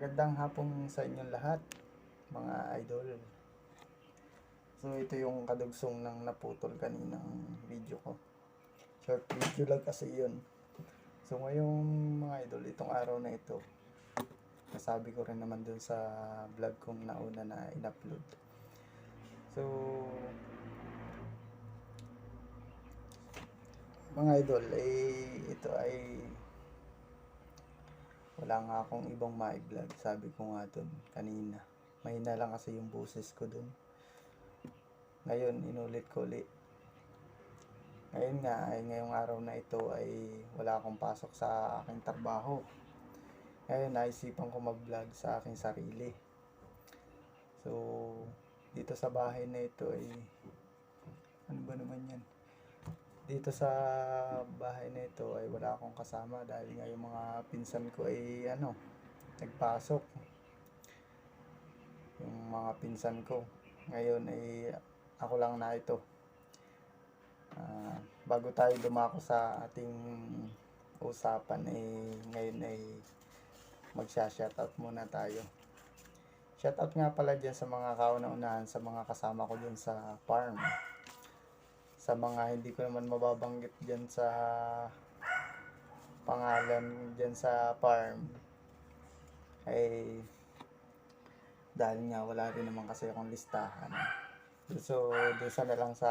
Magandang hapon sa inyong lahat, mga idol. So, ito yung kadugsong ng naputol kaninang video ko. Short video lang kasi yun. So, ngayong mga idol, itong araw na ito, nasabi ko rin naman dun sa vlog kong nauna na in-upload. So, mga idol, eh, ito ay wala nga akong ibang ma-vlog. Sabi ko nga dun kanina. Mahina lang kasi yung boses ko dun. Ngayon, inulit ko ulit. Ngayon nga, ay ngayong araw na ito ay wala akong pasok sa aking trabaho. Ngayon, naisipan ko mag-vlog sa aking sarili. So, dito sa bahay na ito ay ano ba naman yan? Dito sa bahay na ito ay wala akong kasama dahil nga yung mga pinsan ko ay ano, nagpasok. Yung mga pinsan ko. Ngayon ay ako lang na ito. Ah, bago tayo dumako sa ating usapan ay ngayon ay magsha-shoutout muna tayo. Shoutout nga pala dyan sa mga kauna-unahan sa mga kasama ko dyan sa farm sa mga hindi ko naman mababanggit dyan sa pangalan dyan sa farm ay dahil nga wala rin naman kasi akong listahan. So doon na lang sa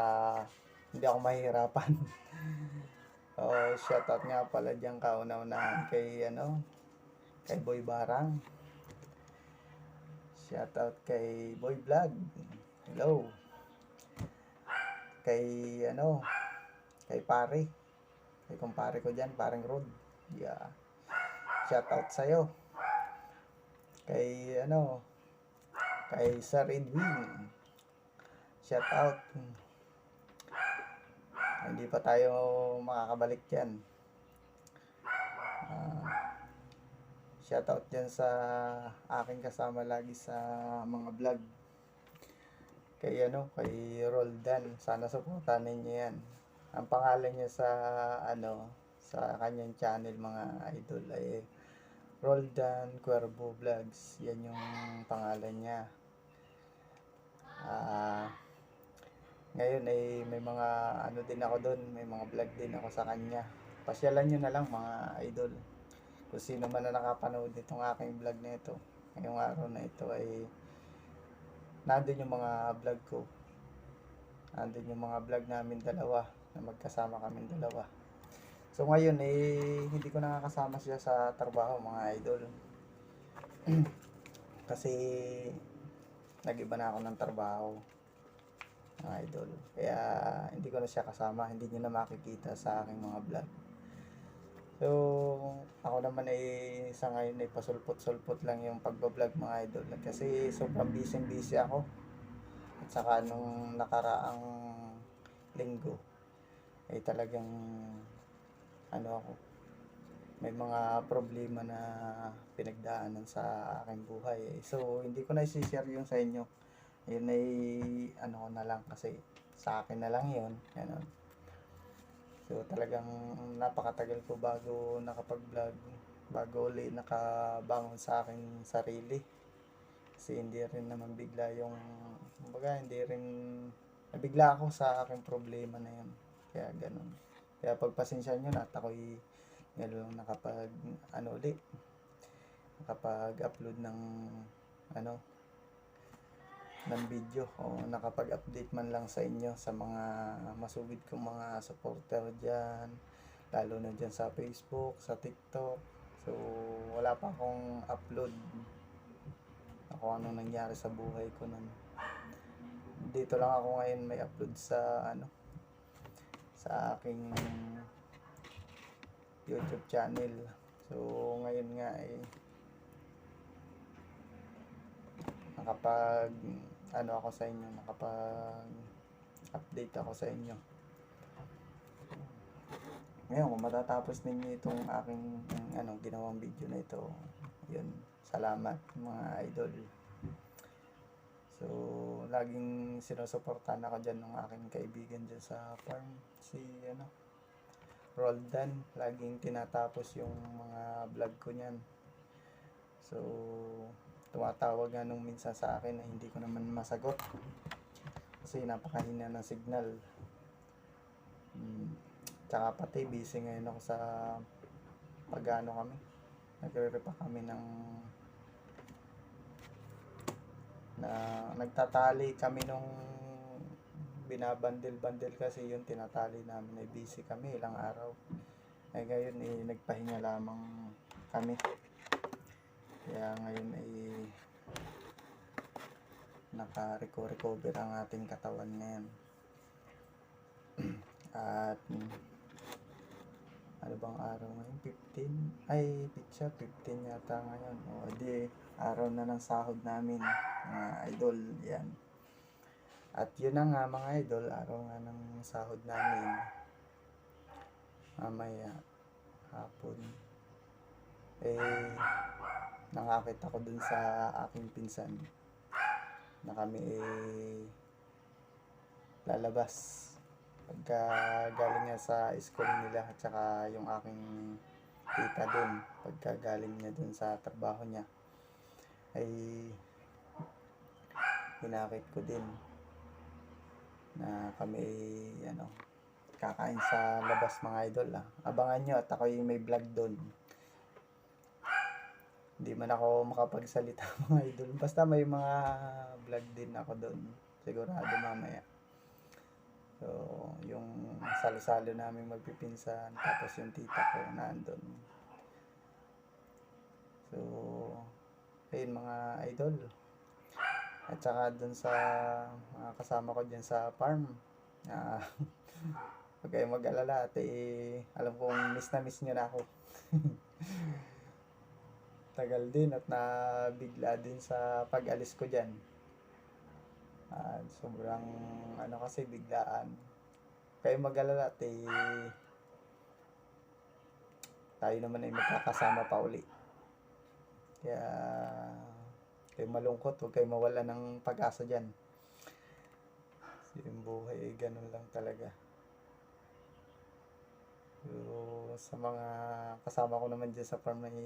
hindi ako mahihirapan. Oh shoutout nga pala dyan kauna-unahan kay ano kay Boy Barang. Shoutout kay Boy Vlog. Hello kay ano kay pare. Kay kumpare ko diyan parang Rod. Yeah. Shout out sa kay ano kay Sir Edwin. Shout out hindi pa tayo makakabalik diyan uh, shout out diyan sa aking kasama lagi sa mga vlog kay ano, kay Roldan. Sana supportahan ninyo yan. Ang pangalan niya sa ano, sa kanyang channel mga idol ay Roldan Cuervo Vlogs. Yan yung pangalan niya. Ah, ngayon ay may mga ano din ako doon, may mga vlog din ako sa kanya. Pasyalan niyo na lang mga idol. Kung sino man na nakapanood nitong aking vlog na ito. Ngayong araw na ito ay nandun yung mga vlog ko. Nandun yung mga vlog namin dalawa na magkasama kami dalawa. So ngayon eh hindi ko nakakasama siya sa trabaho mga idol. Kasi nagiba na ako ng trabaho mga idol. Kaya hindi ko na siya kasama, hindi niyo na makikita sa aking mga vlog. So, ako naman ay sa ngayon ay pasulpot-sulpot lang yung pagbablog mga idol. Kasi sobrang busy-busy ako. At saka nung nakaraang linggo ay talagang ano ako may mga problema na pinagdaanan sa aking buhay. So, hindi ko na i-share yung sa inyo. Yun ay ano na lang kasi sa akin na lang yun. Ganun. So talagang napakatagal ko bago nakapag-vlog, bago uli nakabangon sa aking sarili. Kasi hindi rin naman bigla yung, kumbaga hindi rin, nabigla ako sa aking problema na yun. Kaya ganun. Kaya pagpasensya nyo na at ako'y ngayon nakapag, ano uli, nakapag-upload ng, ano, ng video. O nakapag-update man lang sa inyo sa mga masugid kong mga supporter dyan lalo na dyan sa Facebook, sa TikTok. So wala pa akong upload. Ako ano nangyari sa buhay ko nun? Dito lang ako ngayon may upload sa ano sa aking YouTube channel. So ngayon nga eh nakapag ano ako sa inyo, nakapag update ako sa inyo. Ngayon, kung matatapos ninyo itong aking ano, ginawang video na ito, yun, salamat mga idol. So, laging sinusuportahan ako dyan ng aking kaibigan dyan sa farm. Si, ano, Roldan. Laging tinatapos yung mga vlog ko niyan. So, tumatawag nga nung minsan sa akin na hindi ko naman masagot. Kasi napakahina ng signal. Hmm. Tsaka pati busy ngayon ako sa pag-ano kami. Nagre-repa kami ng na nagtatali kami nung binabandel-bandel kasi yun tinatali namin ay busy kami ilang araw ay ngayon eh nagpahinga lamang kami kaya ngayon ay naka-recover ang ating katawan ngayon. At ano bang araw ngayon? 15 ay pitsa 15 yata ngayon. O di araw na ng sahod namin mga idol yan. At yun na nga mga idol araw nga ng sahod namin. Mamaya hapon. Eh nakakit ako dun sa aking pinsan na kami eh lalabas pagka galing niya sa school nila at saka yung aking tita dun pagka galing niya dun sa trabaho niya ay hinakit ko din na kami ano kakain sa labas mga idol ah. Abangan nyo at ako yung may vlog doon. Hindi man ako makapagsalita mga idol. Basta may mga vlog din ako doon. Sigurado mamaya. So, yung salo-salo namin magpipinsan. Tapos yung tita ko nandun. So, ayun mga idol. At saka dun sa mga kasama ko dyan sa farm. Ah, Huwag mag-alala at eh, alam kong miss na miss nyo na ako. Tagal din at nabigla din sa pag-alis ko dyan. At sobrang ano kasi biglaan. Kayo mag-alala at eh, tayo naman ay magkakasama pa uli. Kaya kayo malungkot, huwag kayo mawala ng pag-asa dyan. Kasi yung buhay ay ganun lang talaga. So, sa mga kasama ko naman dyan sa farm ay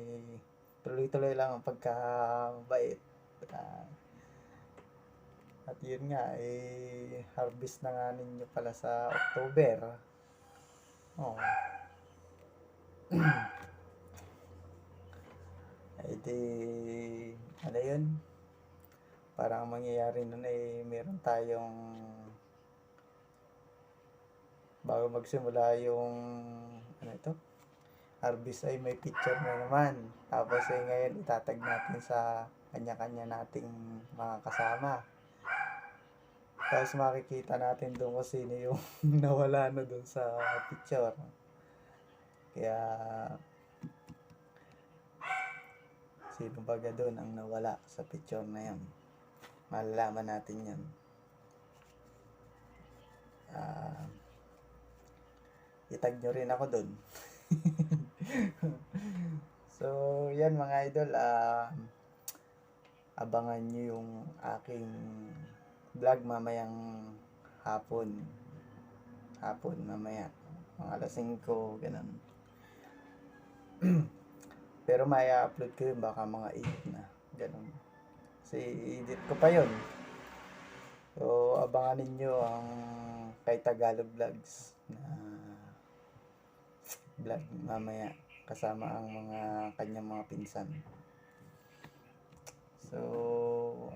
tuloy-tuloy lang ang pagkabait. Ah, at yun nga, eh, harvest na nga ninyo pala sa October. Oh. eh di, ano yun? Parang ang mangyayari nun ay meron tayong bago magsimula yung ano ito harvest ay may picture na naman. Tapos ay ngayon itatag natin sa kanya-kanya nating mga kasama. Tapos makikita natin doon kung sino yung nawala na doon sa picture. Kaya sino baga doon ang nawala sa picture na yan malalaman natin yan ah itag nyo rin ako doon. so, yan mga idol, ah abangan nyo yung aking vlog mamayang hapon. Hapon, mamaya. Mga alas 5, ganun. Pero may upload ko yun, baka mga 8 na. Ganun. Kasi edit ko pa yun. So, abangan ninyo ang kay Tagalog Vlogs na vlog mamaya kasama ang mga kanyang mga pinsan. So,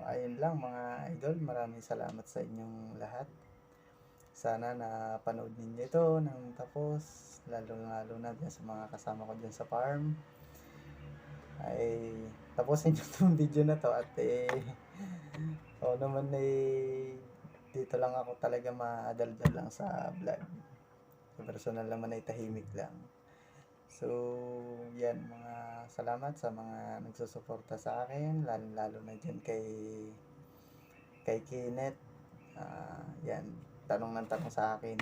ayun lang mga idol. Maraming salamat sa inyong lahat. Sana na panood ninyo ito ng tapos. Lalo lalo na dyan sa mga kasama ko dyan sa farm. Ay, tapusin nyo itong video na to at eh, o naman eh, dito lang ako talaga maadaldal lang sa vlog. Personal naman ay tahimik lang. So, yan, mga salamat sa mga nagsusuporta sa akin, lalo, lalo na dyan kay kay Kenneth. Ah, yan, tanong ng tanong sa akin.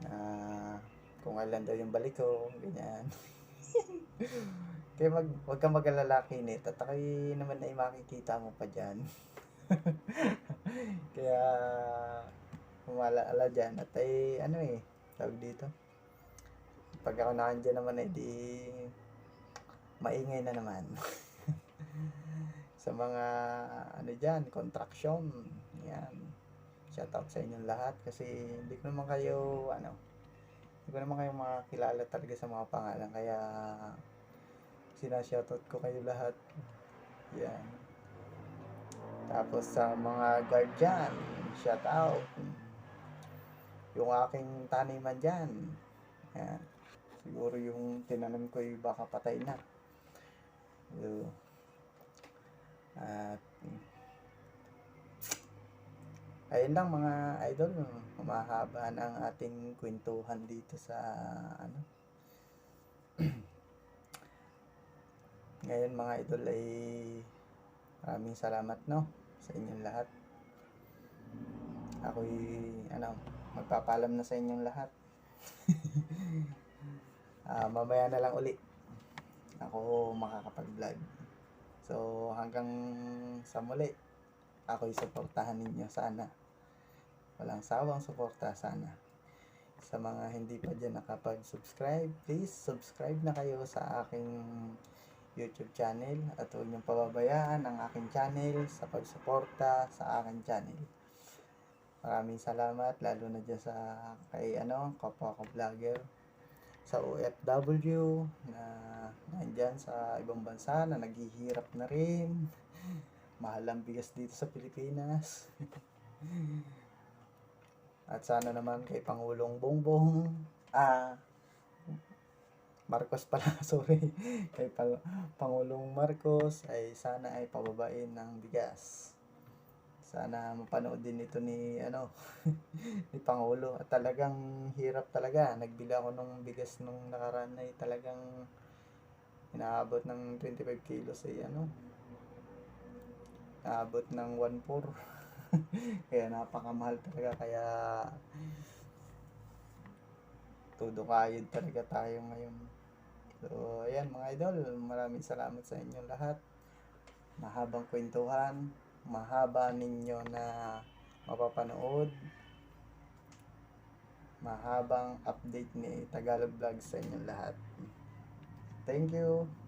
na kung kailan daw yung balik ko, ganyan. Kaya mag, wag kang mag-alala, Kenneth, at ako'y naman ay makikita mo pa dyan. Kaya, humala-ala dyan, at ay, ano eh, tawag dito, pag ako nakandyan naman eh di maingay na naman sa mga ano dyan, contraction. Yan. Shout out sa inyong lahat kasi hindi ko naman kayo ano, hindi ko naman kayo makakilala talaga sa mga pangalan kaya sinashoutout ko kayo lahat. Yan. Tapos sa mga guardian, shout out. Yung aking taniman dyan. Yan. Siguro yung tinanim ko ay baka patay na. So, at ayun lang mga idol, humahaba na ang ating kwentuhan dito sa ano. Ngayon mga idol ay maraming salamat no sa inyong lahat. Ako'y ano, magpapalam na sa inyong lahat. Ah, mamaya na lang uli ako makakapag-vlog. So, hanggang sa muli, ako'y suportahan ninyo sana. Walang sawang suporta sana. Sa mga hindi pa dyan nakapag-subscribe, please subscribe na kayo sa aking YouTube channel at huwag niyong pababayaan ang aking channel sa pagsuporta sa aking channel. Maraming salamat lalo na dyan sa kay ano, kapwa ko vlogger sa OFW na nandyan sa ibang bansa na naghihirap na rin. Mahal ang bigas dito sa Pilipinas. At sana naman kay Pangulong Bongbong, ah, Marcos pala, sorry. Kay pa- Pangulong Marcos ay sana ay pababain ng bigas. Sana mapanood din ito ni ano ni Pangulo. At talagang hirap talaga. Nagbili ako ng bigas nung nakaraan ay talagang inaabot ng 25 kilos ay ano naabot ng 1.4 kaya napakamahal talaga. Kaya todo kayod talaga tayo ngayon. So ayan mga idol maraming salamat sa inyong lahat. Mahabang kwentuhan mahaba ninyo na mapapanood. Mahabang update ni Tagalog Vlog sa inyong lahat. Thank you